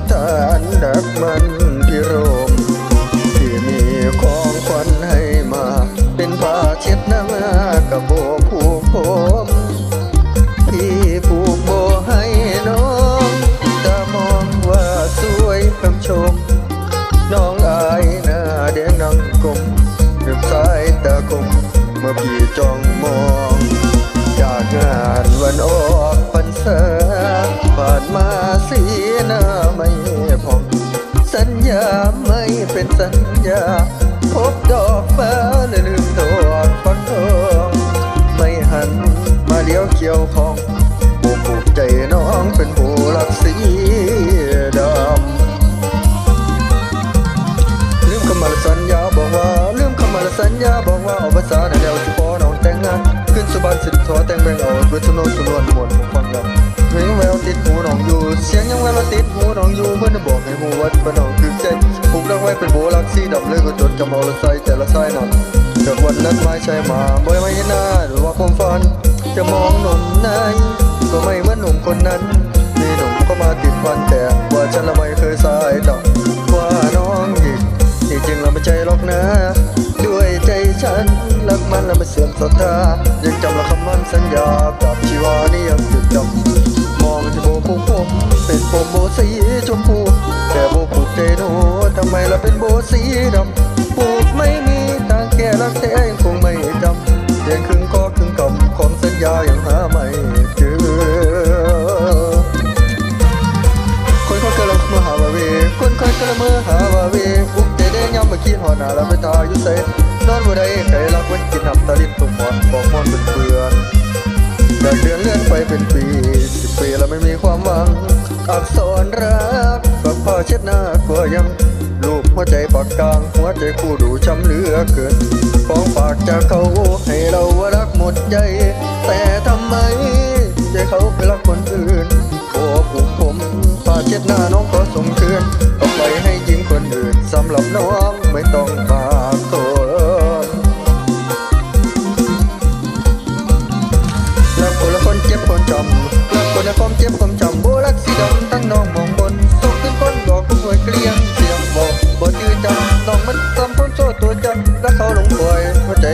ธิษฐานดักมันพิรมที่มีของขวัญให้มา เป็นผ้าเช็ดหน้ากับโบผูกผมพี่ผูกโบให้น้องตามองว่าสวยคำชม น้องอายหน้าแดงนังกลมดึกสายตาคมเมื่อพี่จ้องมอง จากงานวันออกพรรษา พบดอกฟ้าและลืมดอกฟักทองไม่หันมาเลี้ยวเกี่ยวของผู้ผูกใจน้องเป็นผู้รักสีดำลืมคำมาสัญญาบอกว่าลืมคำมาสัญญาบอกว่าเอาภาษาในแนวที่พอน้องแต่งงานขึ้นสุบานสิทธิ์ทอแต่งแบ่งเอาด้วยสนุนสนวนมวลผมฟังแล้วเพลงแววติดหูน้องอยู่ เสียงยังแววติดหูน้องอยู่เมื่อได้บอกให้หูวัดปะน้อง สีดำเลยก็จดจำเอาละใส่แต่ละสายนั้นจากวันนั้นไม่ใช่มาบ่อยไม่หนหน้าหรือว่าความฝัน จะมองหนุ่มไหนก็ไม่เหมือนหนุ่มคนนั้น มีหนุ่มก็มาติดพันแต่ว่าฉันละไม่เคยสายต่อว่าน้องหญิงที่จริงเราไม่ใจหรอกนะ ด้วยใจฉันรักมันแล้วไม่เสื่อมศรัทธายังจำละคำมั่นสัญญากับชีวานี่ยังจดจำมองที่โบผูก นาแล้วไปตายยู่เซนอนบ่ได้ใครรักวันกินน้ำตาลินตุ่มหมอนบอกมอนเป็นเพื่อนอยากเดือนเลื่อนไปเป็นปีสิบปีแล้วไม่มีความหวัง อักษรรักกับพ่อเช็ดหน้ากลัวยังลูกหัวใจปากกลาง หัวใจคู่ดูช้ำเหลือเกินของปากจากเขาให้เราว่ารักหมดใจ แต่ทำไมใจเขาไปรักคนอื่นโอ้ผูกผมผ้าเช็ดหน้าน้อง สำหรับน้องไม่ต้องฝากตัวรักคนละคนเจ็บคนจำรักคนละคนเจ็บคนจำโบรักสีดำตั้งน้องมองบนตกขึ้นคนบอกผู้ป่วยเกลี้ยงเสียงบอกบอกชื่จำน้องมันจำคนโซ่ตัวจำรักเขาหลงป่วยหัวใจ